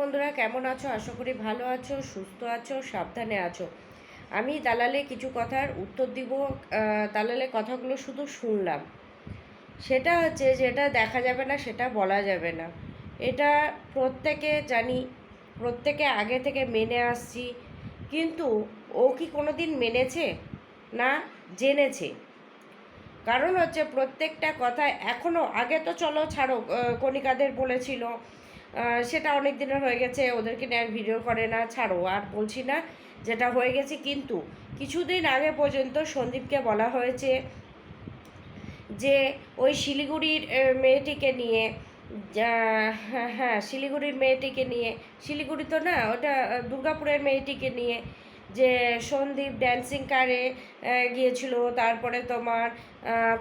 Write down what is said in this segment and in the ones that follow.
বন্ধুরা কেমন আছো? আশা করি ভালো আছো সুস্থ আছো সাবধানে আছো। আমি দালালে কিছু কথার উত্তর দিব। আহ, দালালের কথাগুলো শুধু শুনলাম। সেটা হচ্ছে যেটা দেখা যাবে না সেটা বলা যাবে না। এটা প্রত্যেকে জানি প্রত্যেকে আগে থেকে মেনে আসছি। কিন্তু ও কি কোনো দিন মেনেছে? না জেনেছে। কারণ হচ্ছে প্রত্যেকটা কথা এখনও আগে তো চলো ছাড়ো কণিকাদের বলেছিল। সেটা অনেক দিনের হয়ে গেছে, ওদেরকে নিয়ে আর ভিডিও করে না, ছাড়ো, আর বলছি না যেটা হয়ে গেছে। কিন্তু কিছুদিন আগে পর্যন্ত সন্দীপকে বলা হয়েছে যে ওই শিলিগুড়ির মেয়েটিকে নিয়ে হ্যাঁ হ্যাঁ শিলিগুড়ির মেয়েটিকে নিয়ে, শিলিগুড়ি তো না, ওটা দুর্গাপুরের মেয়েটিকে নিয়ে যে সন্দীপ ড্যান্সিং কারে গিয়েছিল, তারপরে তোমার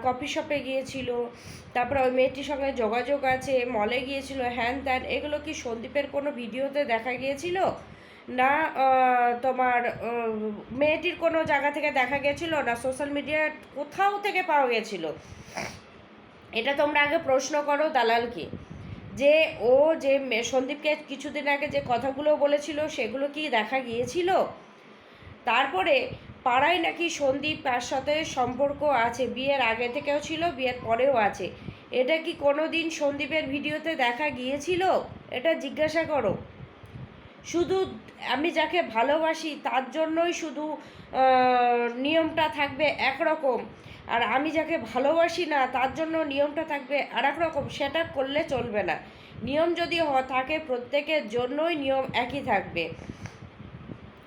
কফি শপে গিয়েছিল, তারপরে ওই মেয়েটির সঙ্গে যোগাযোগ আছে মলে গিয়েছিল, হ্যান ত্যান, এগুলো কি সন্দীপের কোনো ভিডিওতে দেখা গিয়েছিল? না তোমার মেয়েটির কোনো জায়গা থেকে দেখা গেছিল না সোশ্যাল মিডিয়ার কোথাও থেকে পাওয়া গেছিল এটা তোমরা আগে প্রশ্ন করো দালালকে যে ও যে সন্দীপকে কিছুদিন আগে যে কথাগুলো বলেছিল, সেগুলো কি দেখা গিয়েছিল? তারপরে পাড়ায় নাকি সন্দীপ তার সাথে সম্পর্ক আছে, বিয়ের আগে থেকেও ছিল, বিয়ের পরেও আছে। এটা কি কোনো দিন সন্দীপের ভিডিওতে দেখা গিয়েছিল? এটা জিজ্ঞাসা করো। শুধু আমি যাকে ভালোবাসি তার জন্যই শুধু নিয়মটা থাকবে একরকম। আর আমি যাকে ভালোবাসি না তার জন্য নিয়মটা থাকবে আর রকম সেটা করলে চলবে না। নিয়ম যদি থাকে প্রত্যেকের জন্যই নিয়ম একই থাকবে।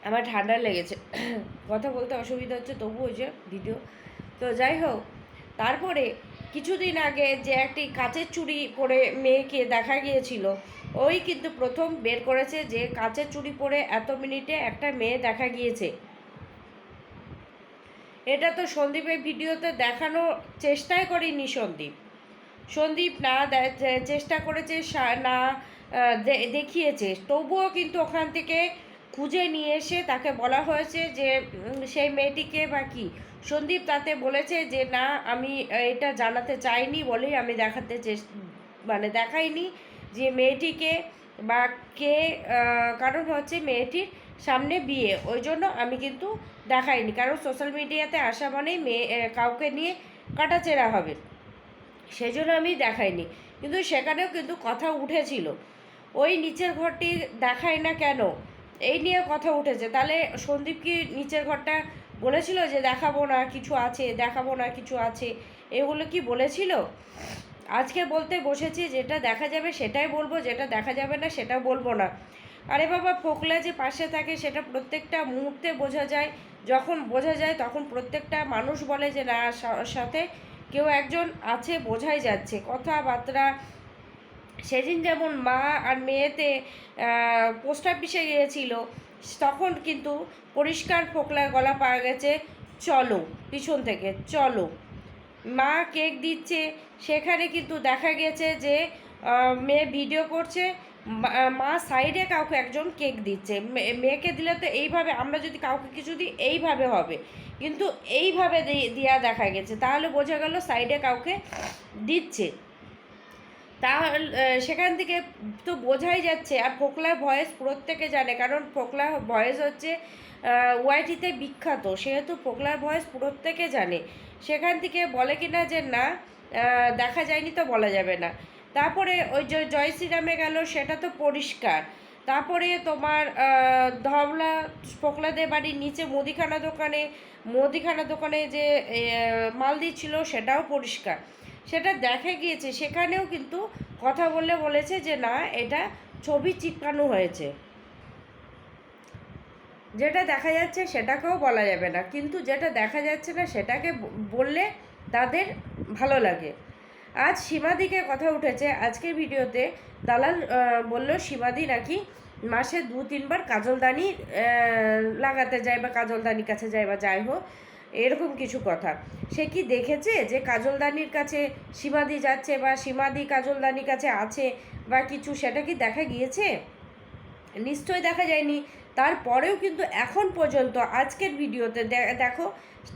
আমার ঠান্ডা লেগেছে। কথা বলতে অসুবিধা হচ্ছে তবু ওই যে ভিডিও তো যাই হোক, তারপরে কিছুদিন আগে যে একটি কাঁচের চুড়ি পরে মেয়েকে দেখা গিয়েছিল, ওই কিন্তু প্রথম বের করেছে যে কাচের চুড়ি পরে এত মিনিটে একটা মেয়ে দেখা গিয়েছে। এটা তো সন্দীপের ভিডিওতে দেখানোর চেষ্টাই করেনি সন্দীপ। সন্দীপ না চেষ্টা করেছে না দেখিয়েছে। তবুও কিন্তু ওখান থেকে খুঁজে নিয়ে এসে তাকে বলা হয়েছে যে সেই মেয়েটিকে বা কি? সন্দীপ তাতে বলেছে যে, না, আমি এটা জানাতে চাইনি বলেই আমি দেখাতে চেস মানে দেখাইনি যে মেয়েটিকে বা কে কারণ হচ্ছে মেয়েটির সামনে বিয়ে। ওই জন্য আমি কিন্তু দেখাইনি। কারণ সোশ্যাল মিডিয়াতে আসা মানেই মেয়ে কাউকে নিয়ে কাটাচেরা হবে। সেই জন্য আমি দেখাইনি। কিন্তু সেখানেও কিন্তু কথা উঠেছিল। ওই নিচের ঘরটি দেখায় না কেন? এই নিয়ে কথা উঠেছে। তাহলে সন্দীপ কি নিচের ঘরটা বলেছিল যে দেখাবো না, কিছু আছে, দেখাবো না, কিছু আছে? এগুলো কি বলেছিল? আজকে বলতে বসেছি যেটা দেখা যাবে সেটাই বলব, যেটা দেখা যাবে না সেটা বলব না। আরে বাবা, ফোকলা যে পাশে থাকে সেটা প্রত্যেকটা মুহূর্তে বোঝা যায়। যখন বোঝা যায় তখন প্রত্যেকটা মানুষ বলে যে না সাথে কেউ একজন আছে, বোঝাই যাচ্ছে। কথাবার্তা সেদিন যেমন মা আর মেয়েতে পোস্ট অফিসে গিয়েছিল, তখন কিন্তু পরিষ্কার ফোকলার গলা পাওয়া গেছে, চলো, পিছন থেকে, চলো। মা কেক দিচ্ছে, সেখানে কিন্তু দেখা গেছে যে মেয়ে ভিডিও করছে, মা- সাইডে কাউকে একজন কেক দিচ্ছে। মেয়েকে দিলে তো এইভাবে, আমরা যদি কাউকে কিছু দিই, এইভাবে হবে। কিন্তু এইভাবে দি- দেয়া দেখা গেছে। তাহলে বোঝা গেল সাইডে কাউকে দিচ্ছে। তাহলে সেখান থেকে তো বোঝাই যাচ্ছে, আর ফোকলার ভয়েস প্রত্যেকে জানে, কারণ ফোকলার ভয়েস হচ্ছে ওয়াইটিতে বিখ্যাত, সেহেতু ফোকলার ভয়েস প্রত্যেকে জানে। সেখান থেকে বলে কি না যে না দেখা যায়নি তো বলা যাবে না। তারপরে ওই যে জয় শ্রীরামে গেল, সেটা তো পরিষ্কার। তারপরে তোমার ধবলা ফোকলাদের বাড়ির নিচে মুদিখানা দোকানে মুদিখানা দোকানে যে মাল দিচ্ছিল সেটাও পরিষ্কার। সেটা দেখা গিয়েছে। সেখানেও কিন্তু কথা বলে বলেছে যে, না, এটা ছবি চিপকানো হয়েছে। যেটা দেখা যাচ্ছে সেটাকেও বলা যাবে না। কিন্তু যেটা দেখা যাচ্ছে না, সেটাকে বললে তাদের ভালো লাগে। আজ সীমাদিকে কথা উঠেছে। আজকের ভিডিওতে দালাল বলল, সীমাদি নাকি মাসে দু তিনবার কাজলদানি লাগাতে যায় বা কাজলদানির কাছে যায় বা যাই হোক এরকম কিছু কথা। সে কি দেখেছে যে কাজলদানির কাছে সীমাদি যাচ্ছে বা সীমাদি কাজলদানির কাছে আছে বা কিছু সেটা কি দেখা গিয়েছে? নিশ্চয়ই দেখা যায়নি। তারপরেও কিন্তু এখন পর্যন্ত আজকের ভিডিওতে দেখো,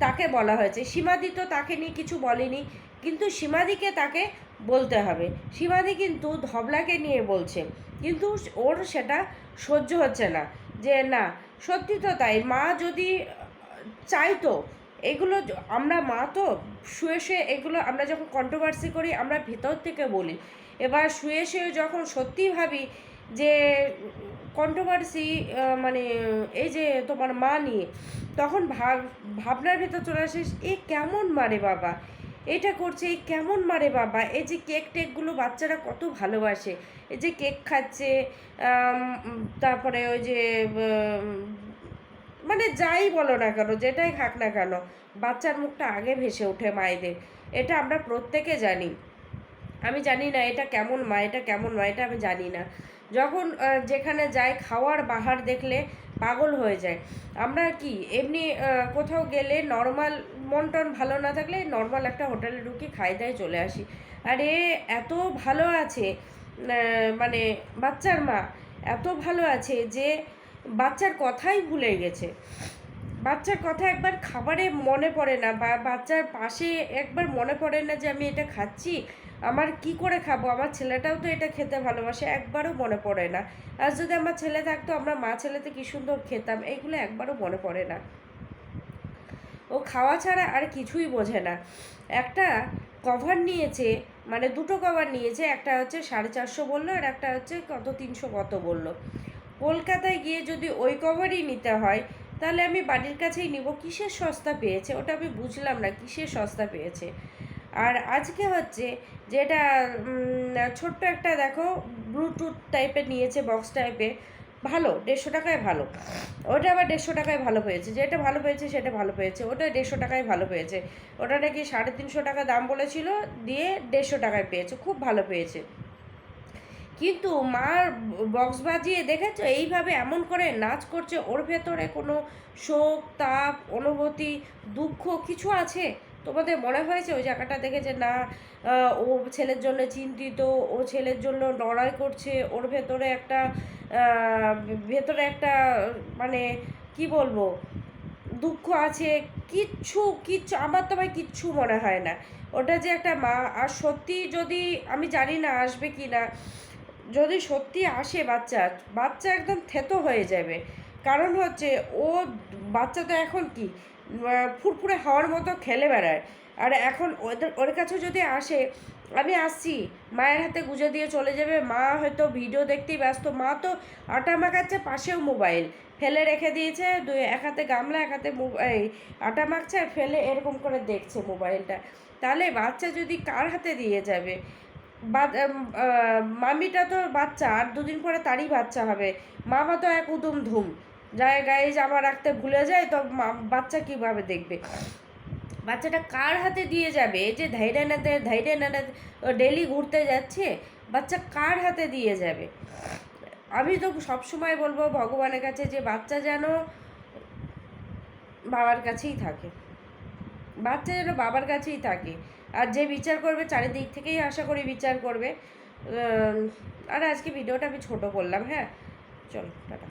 তাকে বলা হয়েছে। সীমাদি তো তাকে নিয়ে কিছু বলেনি, কিন্তু সীমাদিকে তাকে বলতে হবে। সীমাদি কিন্তু ধবলাকে নিয়ে বলছে, কিন্তু ওর সেটা সহ্য হচ্ছে না। যে না, সত্যি তো তাই। মা যদি চাইতো এগুলো আমরা মা তো শুয়ে শুয়ে এগুলো আমরা যখন কন্ট্রোভার্সি করি, আমরা ভেতর থেকে বলি। এবার শুয়ে শুয়ে যখন সত্যি ভাবি যে কন্ট্রোভার্সি মানে এই যে তোমার মা নিয়ে, তখন ভাব, ভাবনার ভেতর চলে আসে, এ কেমন মারে বাবা? এটা করছে এই কেমন মারে বাবা? এই যে কেক টেকগুলো বাচ্চারা কত ভালোবাসে। এই যে কেক খাচ্ছে তারপরে ওই যে মানে যাই বলো না কেন, যেটাই খাক না কেন, বাচ্চার মুখটা আগে ভেসে ওঠে মায়েদের। এটা আমরা প্রত্যেকে জানি। আমি জানি না এটা কেমন মা, এটা কেমন মা, এটা আমি জানি না। যখন যেখানে যাই, খাওয়ার বাহার দেখলে পাগল হয়ে যায়। আমরা কি, এমনি কোথাও গেলে নর্মাল মন টন ভালো না থাকলে নর্মাল একটা হোটেলে ঢুকি খাই দায় চলে আসি। আর এ এত ভালো আছে মানে বাচ্চার মা, এত ভালো আছে যে বাচ্চার কথাই ভুলে গেছে। বাচ্চার কথা একবার খাবারে মনে পড়ে না বা বাচ্চার পাশে একবার মনে পড়ে না যে আমি এটা খাচ্ছি, আমার কি করে খাব? আমার ছেলেটাও তো এটা খেতে ভালোবাসে, একবারও মনে পড়ে না। আর যদি আমার ছেলে থাকতো, আমরা মা ছেলেতে কি সুন্দর খেতাম এইগুলো একবারও মনে পড়ে না। ও খাওয়া ছাড়া আর কিছুই বোঝে না। একটা কভার নিয়েছে মানে দুটো কভার নিয়েছে, একটা হচ্ছে সাড়ে চারশো বলল আর একটা হচ্ছে কত তিনশো কত বলল। কলকাতায় গিয়ে যদি ওই কভারই নিতে হয়, তাহলে আমি বাড়ির কাছেই নিব। কিসের সস্তা পেয়েছে? ওটা আমি বুঝলাম না, কিসের সস্তা পেয়েছে? আর আজকে হচ্ছে যেটা ছোট্ট একটা দেখো, ব্লুটুথ টাইপের নিয়েছে, বক্স টাইপের, ভালো, দেড়শো টাকায় ভালো। ওটা আবার দেড়শো টাকায় ভালো পেয়েছে যেটা ভালো পেয়েছে সেটা ভালো পেয়েছে ওটা দেড়শো টাকায় ভালো পেয়েছে ওটা নাকি সাড়ে তিনশো টাকা দাম বলেছিল, দিয়ে দেড়শো টাকায় পেয়েছে। খুব ভালো পেয়েছে। কিন্তু মার বক্স বাজিয়ে দেখেছ? এইভাবে এমন করে নাচ করছে, ওর ভেতরে কোনো শোক, তাপ, অনুভূতি, দুঃখ কিছু আছে? তোমাদের মনে হয়েছে ওই জায়গাটা দেখে যে না ও ছেলের জন্য চিন্তিত, ও ছেলের জন্য লড়াই করছে, ওর ভেতরে একটা ভেতরে একটা মানে কি বলব, দুঃখ আছে, কিচ্ছু কিচ্ছু, আমার তো ভাই কিচ্ছু মনে হয় না। ওটা যে একটা মা, আর সত্যি যদি আমি জানি না আসবে কি না যদি সত্যি আসে বাচ্চা বাচ্চা একদম থেতো হয়ে যাবে। কারণ হচ্ছে, ও বাচ্চা তো এখন কি ফুরফুরে হওয়ার মতো খেলে বেড়ায়। আর এখন ওদের, ওর কাছে যদি আসে, আমি আসছি, মায়ের হাতে গুজে দিয়ে চলে যাবে। মা হয়তো ভিডিও দেখতেই ব্যস্ত। মা তো আটা মাখাচ্ছে, পাশেও মোবাইল। ফেলে রেখে দিয়েছে, দুই, এক হাতে গামলা, এক হাতে মো- এই আটা মাখছে, ফেলে এরকম করে দেখছে মোবাইলটা। তাহলে বাচ্চা যদি কার হাতে দিয়ে যাবে? মামিটা তো বাচ্চা, আর দুদিন পরে তারই বাচ্চা হবে। মামা তো এক উদুম ধুম। যায় গায়ে জামা রাখতে ভুলে যায়, তো বাচ্চা কীভাবে দেখবে? বাচ্চাটা কার হাতে দিয়ে যাবে? এই যে ধৈর্য নাতে ধৈর্য নাতে ডেলি ঘুরতে যাচ্ছে, বাচ্চা কার হাতে দিয়ে যাবে? আমি তো সবসময় বলব ভগবানের কাছে যে বাচ্চা যেন বাবার কাছেই থাকে। বাচ্চা যেন বাবার কাছেই থাকে। আর যে বিচার করবে চারিদিক থেকেই আশা করি বিচার করবে। আর আজকে ভিডিওটা আমি ছোট করলাম হ্যাঁ? চলো, টাটা।